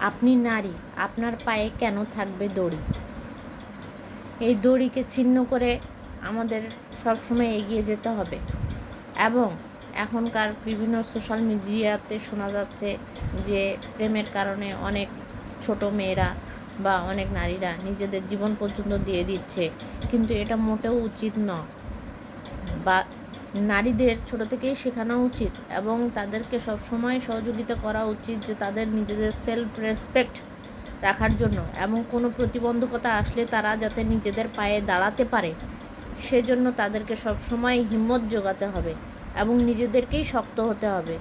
আপনি নারী, আপনার পায়ে কেন থাকবে দড়ি? এই দড়িকে ছিন্ন করে আমাদের সবসময় এগিয়ে যেতে হবে। এবং এখনকার বিভিন্ন সোশ্যাল মিডিয়াতে শোনা যাচ্ছে যে প্রেমের কারণে অনেক ছোট মেয়েরা বা অনেক নারীরা নিজেদের জীবন পর্যন্ত দিয়ে দিচ্ছে। কিন্তু এটা মোটেও উচিত নয়। বা নারীদের ছোট থেকেই শেখানো উচিত এবং তাদেরকে সবসময় সহযোগিতা করা উচিত যে তাদের নিজেদের সেলফ রেসপেক্ট রাখার জন্য এবং কোনো প্রতিবন্ধকতা আসলে তারা যাতে নিজেদের পায়ে দাঁড়াতে পারে, সেজন্য তাদেরকে সবসময় হিম্মত জোগাতে হবে এবং নিজেদেরকেই শক্ত হতে হবে।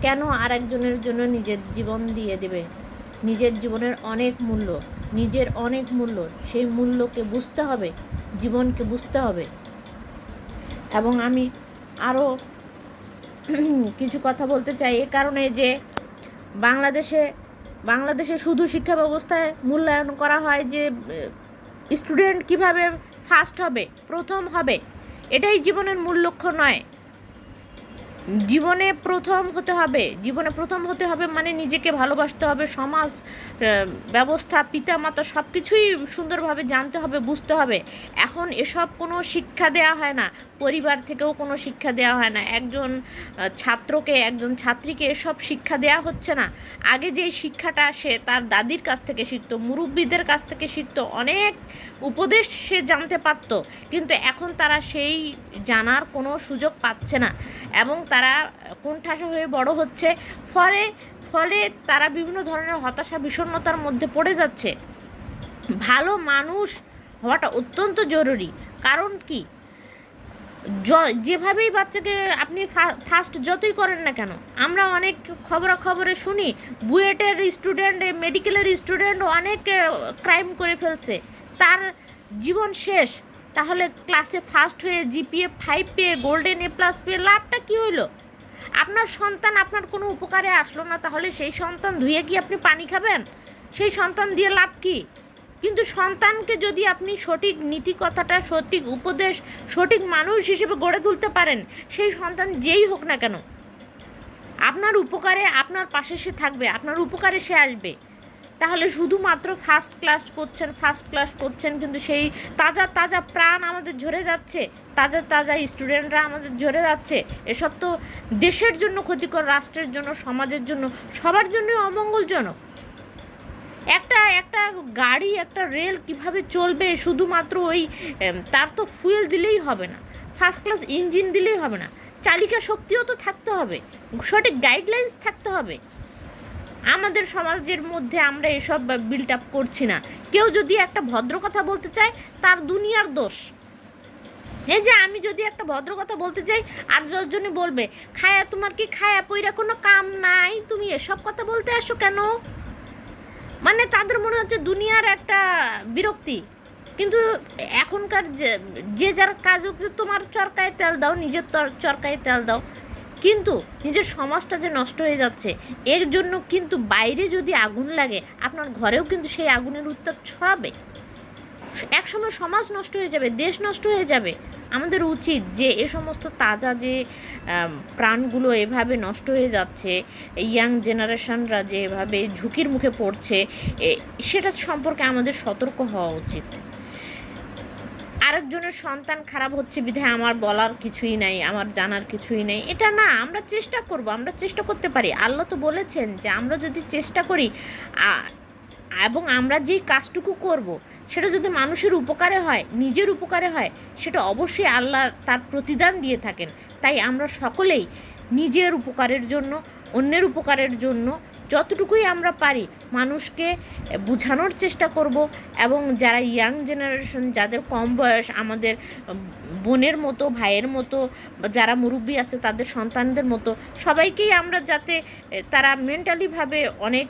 কেন আর একজনের জন্য নিজের জীবন দিয়ে দেবে? নিজের জীবনের অনেক মূল্য, নিজের অনেক মূল্য, সেই মূল্যকে বুঝতে হবে, জীবনকে বুঝতে হবে। এবং আমি আরও কিছু কথা বলতে চাই এ কারণে যে বাংলাদেশে বাংলাদেশে শুধু শিক্ষা ব্যবস্থায় মূল্যায়ন করা হয় যে স্টুডেন্ট কীভাবে ফার্স্ট হবে, প্রথম হবে, এটাই জীবনের মূল লক্ষ্য নয়। জীবনে প্রথম হতে হবে, জীবনে প্রথম হতে হবে মানে নিজেকে ভালোবাসতে হবে, সমাজ ব্যবস্থা, পিতামাতা সব কিছুই সুন্দরভাবে জানতে হবে, বুঝতে হবে। এখন এসব কোনো শিক্ষা দেওয়া হয় না, পরিবার থেকেও কোনো শিক্ষা দেওয়া হয় না। একজন ছাত্রকে, একজন ছাত্রীকে এসব শিক্ষা দেওয়া হচ্ছে না। আগে যে শিক্ষাটা সে তার দাদির কাছ থেকে শিখত, মুরব্বীদের কাছ থেকে শিখতো, অনেক উপদেশ সে জানতে পারত। কিন্তু এখন তারা সেই জানার কোনো সুযোগ পাচ্ছে না। এবং তারা কোণঠাসা হয়ে বড় হচ্ছে। ফলে ফলে তারা বিভিন্ন ধরনের হতাশা, বিষণ্ণতার মধ্যে পড়ে যাচ্ছে। ভালো মানুষ হওয়াটা অত্যন্ত জরুরি। কারণ কি? যেভাবেই বাচ্চাকে আপনি ফার্স্ট যতই করেন না কেন, আমরা অনেক খবরাখবরে শুনি, বুয়েটের স্টুডেন্ট মেডিকেলের স্টুডেন্ট অনেক ক্রাইম করে ফেলছে। তার জীবন শেষ। তাহলে ক্লাসে ফার্স্ট হয়ে জিপিএ ফাইভ পেয়ে গোল্ডেন এ প্লাস পেয়ে লাভটা কী হইল? আপনার সন্তান আপনার কোনো উপকারে আসলো না, তাহলে সেই সন্তান ধুয়ে কি আপনি পানি খাবেন? সেই সন্তান দিয়ে লাভ কি? কিন্তু সন্তানকে যদি আপনি সঠিক নীতি কথাটা সঠিক উপদেশ, সঠিক মানুষ হিসেবে গড়ে তুলতে পারেন, সেই সন্তান যেই হোক না কেন, আপনার উপকারে আপনার পাশে সে থাকবে, আপনার উপকারে সে আসবে। তাহলে শুধুমাত্র ফার্স্ট ক্লাস করছেন ফার্স্ট ক্লাস করছেন, কিন্তু সেই তাজা তাজা প্রাণ আমাদের ঝরে যাচ্ছে, তাজা তাজা স্টুডেন্টরা আমাদের ঝরে যাচ্ছে। এসব তো দেশের জন্য ক্ষতিকর, রাষ্ট্রের জন্য, সমাজের জন্য, সবার জন্য অমঙ্গলজনক। একটা একটা গাড়ি, একটা রেল কীভাবে চলবে শুধুমাত্র ওই তার তো ফুয়েল দিলেই হবে না। ফার্স্ট ক্লাস ইঞ্জিন দিলেই হবে না। চালিকা শক্তিও তো থাকতে হবে। সঠিক গাইডলাইন্স থাকতে হবে। আমাদের সমাজের মধ্যে আমরা এসব বিল্ড আপ করছি না। কেউ যদি একটা ভদ্র কথা বলতে চায়, তার দুনিয়ার দোষ। এই যে আমি যদি একটা ভদ্র কথা বলতে চাই, আর দশজনে বলবে, খায়া, তোমার কি খায়া পইরা কোনো কাম নাই? তুমি এসব কথা বলতে আসো কেন? মানে তাদের মনে হচ্ছে দুনিয়ার একটা বিরক্তি। কিন্তু এখনকার যে- যার কাজ হচ্ছে, তোমার চরকায় তেল দাও, নিজের চরকায় তেল দাও। কিন্তু নিজের সমাজটা যে নষ্ট হয়ে যাচ্ছে, এর জন্য কিন্তু বাইরে যদি আগুন লাগে, আপনার ঘরেও কিন্তু সেই আগুনের উত্তাপ ছড়াবে। একসময় সমাজ নষ্ট হয়ে যাবে, দেশ নষ্ট হয়ে যাবে। আমাদের উচিত যে এ সমস্ত তাজা যে প্রাণগুলো এভাবে নষ্ট হয়ে যাচ্ছে ইয়াং জেনারেশনরা যে এভাবে ঝুঁকির মুখে পড়ছে সেটা সম্পর্কে আমাদের সতর্ক হওয়া উচিত। আরেকজনের সন্তান খারাপ হচ্ছে বিধায় আমার বলার কিছুই নাই, আমার জানার কিছুই নেই। এটা না, আমরা চেষ্টা করব, আমরা চেষ্টা করতে পারি। আল্লাহ তো বলেছেন যে আমরা যদি চেষ্টা করি এবং আমরা যেই কাজটুকু করব, সেটা যদি মানুষের উপকারে হয়, নিজের উপকারে হয়, সেটা অবশ্যই আল্লাহ তার প্রতিদান দিয়ে থাকেন। তাই আমরা সকলেই নিজের উপকারের জন্য, অন্যের উপকারের জন্য যতটুকুই আমরা পারি মানুষকে বোঝানোর চেষ্টা করব এবং যারা ইয়াং জেনারেশন যাদের কম বয়স, আমাদের বোনের মতো, ভাইয়ের মতো যারা মুরব্বী আছে, তাদের সন্তানদের মতো, সবাইকেই আমরা যাতে তারা মেন্টালিভাবে অনেক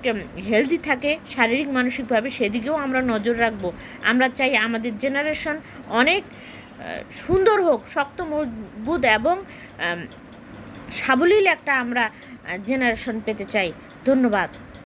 হেলদি থাকে, শারীরিক মানসিকভাবে সেদিকেও আমরা নজর রাখব। আমরা চাই আমাদের জেনারেশন অনেক সুন্দর হোক, শক্ত, মজবুত এবং সাবলীল একটা আমরা জেনারেশন পেতে চাই। ধন্যবাদ।